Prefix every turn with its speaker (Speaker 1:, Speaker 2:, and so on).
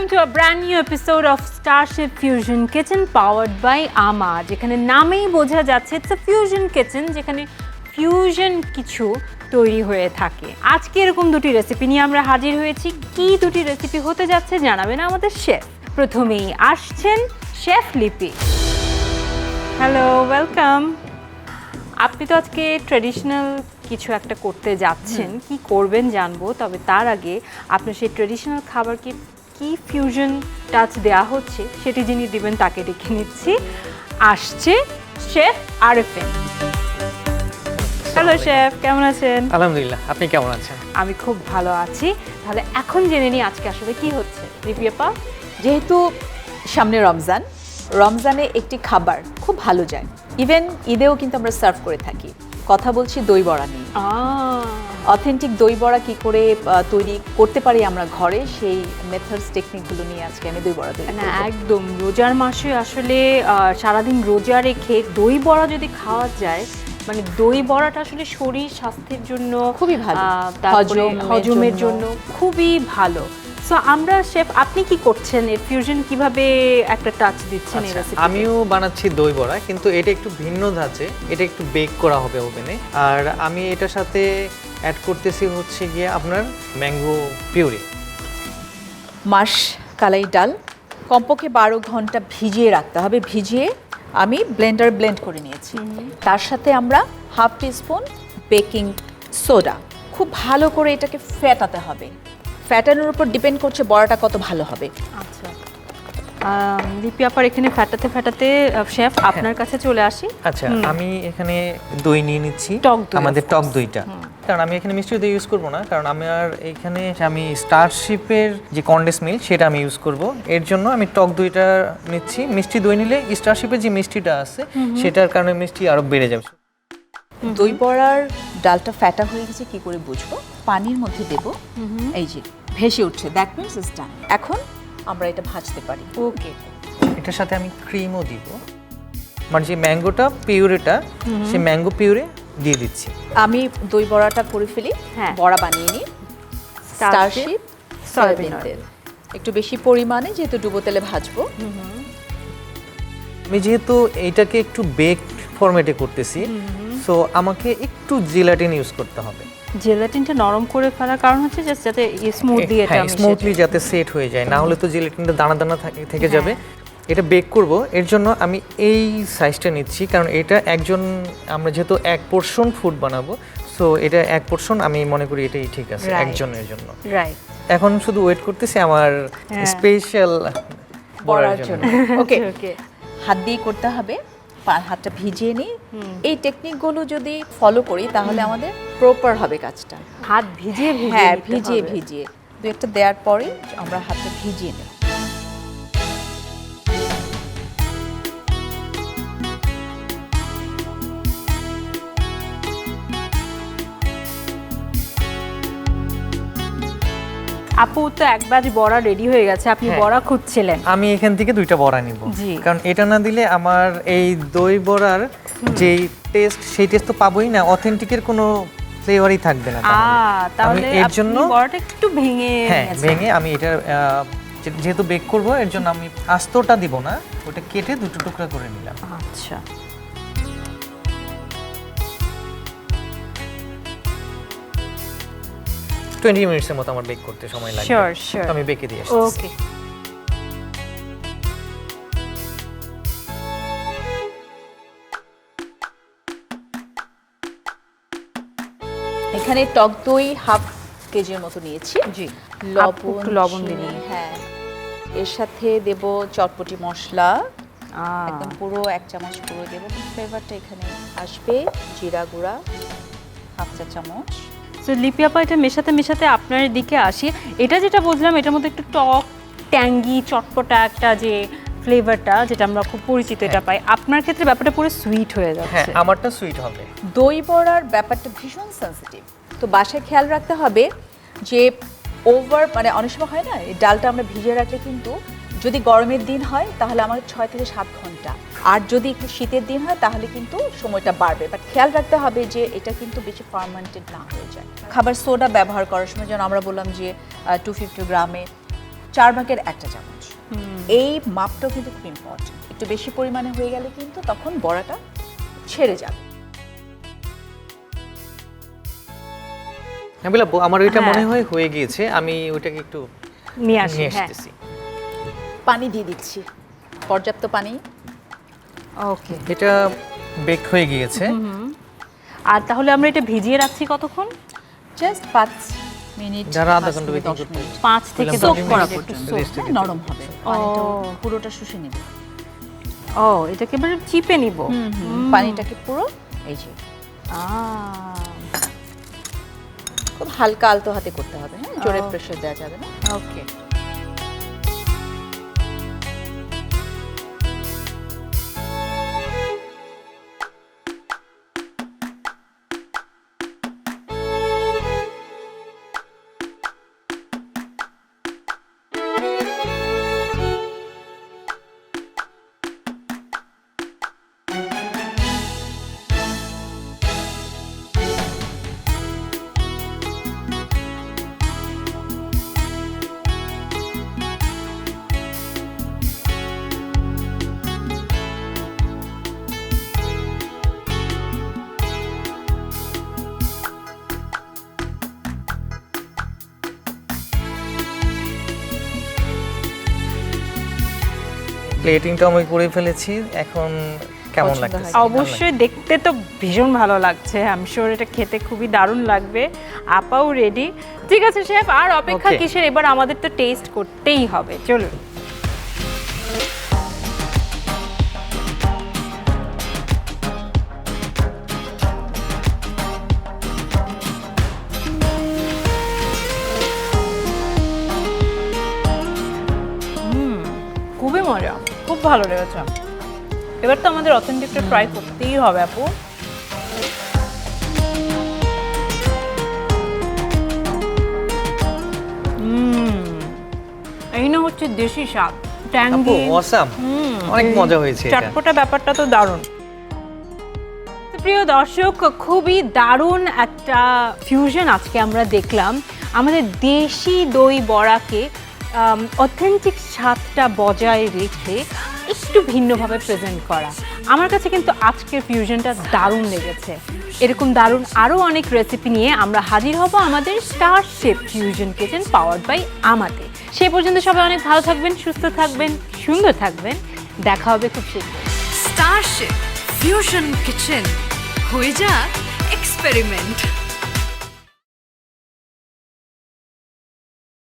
Speaker 1: welcome to a brand new episode of Starship Fusion Kitchen powered by আমা যেখানে নামেই বোঝা যাচ্ছে ইটস a fusion kitchen যেখানে ফিউশন কিছু তৈরি হয়ে থাকে। আজকে এরকম দুটি রেসিপি নিয়ে আমরা হাজির হয়েছি। কি দুটি রেসিপি হতে যাচ্ছে জানাবেন আমাদের শেফ প্রথমেই আসছেন শেফ লিপি। হ্যালো ওয়েলকাম আপনি তো আজকে ট্রেডিশনাল কিছু একটা করতে যাচ্ছেন। কি করবেন জানব তবে তার আগে আপনার সেই ট্রেডিশনাল খাবারকে কি ফিউশন টাচ দেওয়া হচ্ছে সেটি যিনি দিবেন তাকে ডেকে নিচ্ছি। আসছে শেফ আরএফএন হ্যালো শেফ কেমন আছেন?
Speaker 2: আলহামদুলিল্লাহ আপনি কেমন আছেন?
Speaker 1: আমি খুব ভালো আছি। তাহলে এখন জেনে নিই আজকে আসলে কি হচ্ছে। রিপিয়াপা
Speaker 3: যেহেতু সামনে রমজান রমজানে একটি খাবার খুব ভালো যায়। ইভেন ঈদেও কিন্তু আমরা সার্ভ করে থাকি। কথা বলছি দই বড়া নিয়ে। অথেন্টিক দই বড়া কি করে আহ, তৈরি করতে পারি আমরা ঘরে সেই মেথডস টেকনিকগুলো নিয়ে আজকে আমি দই বড়া তৈরি
Speaker 1: না একদম। রোজার মাসে আসলে আহ, সারাদিন রোজা রেখে দই বড়া যদি খাওয়া যায় মানে দই বড়াটা আসলে শরীর স্বাস্থ্যের জন্য
Speaker 3: খুবই ভালো।
Speaker 1: তারপরে
Speaker 3: হজমের জন্য।
Speaker 1: খুবই ভালো। সো আমরা শেফ আপনি কি করছেন? এর ফিউশন কীভাবে একটা টাচ দিচ্ছেন এই
Speaker 2: আচ্ছা,
Speaker 1: রেসিপি
Speaker 2: আমিও বানাচ্ছি দই বড়া কিন্তু এটা একটু ভিন্ন ধাঁচে এটা একটু বেক করা হবে ওভেনে আর আমি এটার সাথে অ্যাড করতেছি হচ্ছে গিয়ে আপনার ম্যাঙ্গো পিউরি
Speaker 3: মাস কালাই ডাল কমপক্ষে বারো ঘণ্টা ভিজিয়ে রাখতে হবে। ভিজিয়ে আমি ব্লেন্ডার ব্লেন্ড করে নিয়েছি। তার সাথে আমরা হাফ টিস্পুন বেকিং সোডা খুব ভালো করে এটাকে ফ্যাটাতে হবে। ফ্যাটানোর উপর ডিপেন্ড করছে বড়াটা কত ভালো হবে।
Speaker 1: আচ্ছা। লিপি আপার এখানে ফ্যাটাতে ফ্যাটাতে শেফ আপনার কাছে চলে আসি।
Speaker 2: আচ্ছা আমি এখানে দই নিয়ে নিচ্ছি।
Speaker 1: টক দই,
Speaker 2: আমাদের টক দইটা। কারণ আমি এখানে মিষ্টি দই ইউজ করব না কারণ আমি আর এখানে আমি স্টারশিপের যে কন্ডেন্স মিল্ক সেটা আমি ইউজ করব। এর জন্য আমি টক দইটা নিচ্ছি। মিষ্টি দই নিলে স্টারশিপের যে মিষ্টিটা আছে সেটার কারণে মিষ্টি আরও বেড়ে যাবে।
Speaker 3: দই বড়ার ডালটা ফ্যাটা হয়ে গেছে কি করে বুঝব? পানির মধ্যে দেব। এই যে ভেসে উঠছে দ্যাট মিনস ইজ ডান এখন আমরা এটা ভাজতে পারি।
Speaker 1: ওকে।
Speaker 2: এটার সাথে আমি ক্রিমও দিব। মানে যে ম্যাঙ্গোটা পিউরেটা সে ম্যাঙ্গো পিউরে দিয়ে দিচ্ছি।
Speaker 3: আমি দই বড়াটা করে ফেলি
Speaker 1: হ্যাঁ।
Speaker 3: বড়া বানিয়ে নিই। স্টারশিপ
Speaker 1: সয়াবিন
Speaker 3: তেল। একটু বেশি পরিমাণে যেহেতু ডুবো তেলে ভাজবো।
Speaker 2: আমি যেহেতু এইটাকে একটু বেক ফরম্যাটে করতেছি। সো আমাকে একটু জেলাটিন ইউজ করতে হবে।
Speaker 1: জেলাটিনটা নরম করে ফেলার কারণ হচ্ছে জাস্ট যাতে স্মুথলি এটা
Speaker 2: হ্যাঁ স্মুথলি যাতে সেট হয়ে যায়। না হলে তো জেলাটিনটা দানা দানা থাকে- থেকে যাবে। এটা বেক করব। এর জন্য আমি এই সাইজটা নিচ্ছি কারণ এটা একজন আমরা যেহেতু এক পোর্শন ফুড বানাবো সো এটা এক পোর্শন আমি মনে করি এটাই ঠিক আছে একজনের জন্য।
Speaker 1: রাইট
Speaker 2: এখন শুধু ওয়েট করতেছি আমার
Speaker 1: হ্যাঁ।
Speaker 2: স্পেশাল
Speaker 3: বড়ার জন্য। ওকে
Speaker 1: ওকে
Speaker 3: হাত দিয়ে করতে হবে। হাতটা ভিজিয়ে নিই। এই টেকনিকগুলো যদি ফলো করি তাহলে আমাদের প্রপার হবে কাজটা।
Speaker 1: হাত ভিজিয়ে
Speaker 3: হ্যাঁ ভিজিয়ে ভিজিয়ে। দু একটা দেওয়ার পরে আমরা হাতটা ভিজিয়ে নেব।
Speaker 1: আপু তো এক ব্যাচ বড়া রেডি হয়ে গেছে আপনি
Speaker 2: হ্যাঁ।
Speaker 1: বড়া খুঁজছিলেন।
Speaker 2: আমি এখান থেকে দুইটা বড়া নিব। কারণ এটা না দিলে আমার এই দই বড়ার যেই টেস্ট সেই টেস্ট তো পাবোই না অথেন্টিকের কোনো ফ্লেভারই থাকবে না তাহলে।
Speaker 1: তাহলে
Speaker 2: এর জন্য
Speaker 1: বড়াটা একটু ভেঙে
Speaker 2: হ্যাঁ ভেঙে আমি এটা যেহেতু বেক করব এর জন্য আমি আস্তটা দিব না ওটা কেটে দুটো টুকরা করে নিলাম।
Speaker 1: আচ্ছা।
Speaker 2: টোয়েন্টি মিনিটসের মতো আমার বেক করতে সময় লাগবে।
Speaker 1: শিওর শিওর
Speaker 2: আমি বেকে দিয়ে আসছি
Speaker 1: ওকে
Speaker 3: এখানে টক দই হাফ কেজির মতো নিয়েছি।
Speaker 1: জি।
Speaker 3: লবণ
Speaker 1: একটু লবণ দিলেন।
Speaker 3: হ্যাঁ। এর সাথে দেব চটপটি মশলা। একদম পুরো এক চামচ পুরো দেবো। ফ্লেভারটা এখানে আসবে। জিরা গুঁড়া হাফ চা চামচ।
Speaker 1: তো লিপি আপা এটা মেশাতে মেশাতে আপনার দিকে আসি। এটা যেটা বুঝলাম এটার মধ্যে একটু টক ট্যাঙ্গি চটপটা একটা যে ফ্লেভারটা যেটা আমরা খুব পরিচিত এটা পাই আপনার ক্ষেত্রে ব্যাপারটা পুরো সুইট হয়ে
Speaker 2: হ্যাঁ
Speaker 1: যাচ্ছে
Speaker 2: আমারটা সুইট হবে।
Speaker 3: দই বড়ার ব্যাপারটা ভীষণ সেন্সিটিভ তো বাসায় খেয়াল রাখতে হবে যে ওভার মানে অনেক সময় হয় না এই ডালটা আমরা ভিজিয়ে রাখলে কিন্তু যদি গরমের দিন হয় তাহলে আমার ছয় থেকে সাত ঘণ্টা। আর যদি একটু শীতের দিন হয় তাহলে কিন্তু সময়টা বাড়বে। বাট খেয়াল রাখতে হবে যে এটা কিন্তু বেশি পারমানেন্টেড না হয়ে যায়। খাবার সোডা ব্যবহার করার সময় যেন আমরা বললাম যে টু ফিফটি গ্রামে চার ভাগের একটা চামচ। এই মাপটাও কিন্তু খুব ইম্পর্টেন্ট একটু বেশি পরিমাণে হয়ে গেলে কিন্তু তখন বড়াটা ছেড়ে যাবে।
Speaker 2: নাবিলা আমার ওইটা
Speaker 1: হ্যাঁ।
Speaker 2: মনে হয় হয়ে গিয়েছে। আমি ওইটাকে একটু
Speaker 1: নিয়ে আসি হ্যাঁ।
Speaker 2: আসতেছি।
Speaker 3: পানি দিয়ে দিচ্ছি। পর্যাপ্ত পানি
Speaker 1: ওকে।
Speaker 2: এটা বেক হয়ে গিয়েছে।
Speaker 1: আর তাহলে আমরা এটা ভিজিয়ে রাখছি কতক্ষণ?
Speaker 3: জাস্ট পাঁচ মিনিট
Speaker 2: যারা আধা ঘণ্টা
Speaker 3: দশ
Speaker 2: করতে
Speaker 1: পাঁচ থেকে দশ
Speaker 3: করা পর্যন্ত। নরম হবে। পানিটা পুরোটা শুষে নেবে।
Speaker 1: ও এটাকে এবার চিপে নিব।
Speaker 3: পানিটাকে পুরো এই যে। খুব হালকা আলতো হাতে করতে হবে হ্যাঁ? জোরে। প্রেশার দেওয়া যাবে না।
Speaker 1: ওকে।
Speaker 2: প্লেটিংটা আমি করে ফেলেছি। এখন কেমন
Speaker 3: লাগছে
Speaker 1: অবশ্যই দেখতে তো ভীষণ ভালো লাগছে। আম শিওর এটা খেতে খুবই দারুণ লাগবে। আপাও রেডি ঠিক আছে শেফ আর অপেক্ষা কিসের? এবার আমাদের তো টেস্ট করতেই হবে। চলুন। ভালো লেগেছে। এবার তো আমাদের অথেন্টিকটা ট্রাই করতেই হবে আপু। এই না হচ্ছে দেশি স্বাদ ট্যাঙ্গি।
Speaker 2: অসাম অনেক মজা হয়েছে
Speaker 1: চটপটা ব্যাপারটা তো দারুণ। প্রিয় দর্শক খুবই দারুণ একটা ফিউশন আজকে আমরা দেখলাম। আমাদের দেশি দই বড়াকে অথেন্টিক স্বাদটা বজায় রেখে একটু ভিন্নভাবে প্রেজেন্ট করা। আমার কাছে কিন্তু আজকের ফিউশনটা দারুণ লেগেছে। এরকম দারুণ আরও অনেক রেসিপি নিয়ে আমরা হাজির হব আমাদের star shape fusion kitchen powered by আমাতে সে পর্যন্ত সবাই অনেক ভালো থাকবেন, সুস্থ থাকবেন, সুন্দর থাকবেন। দেখা হবে খুব শীঘ্রই।
Speaker 4: Starship ফিউশন কিচেন হয়ে যাক এক্সপেরিমেন্ট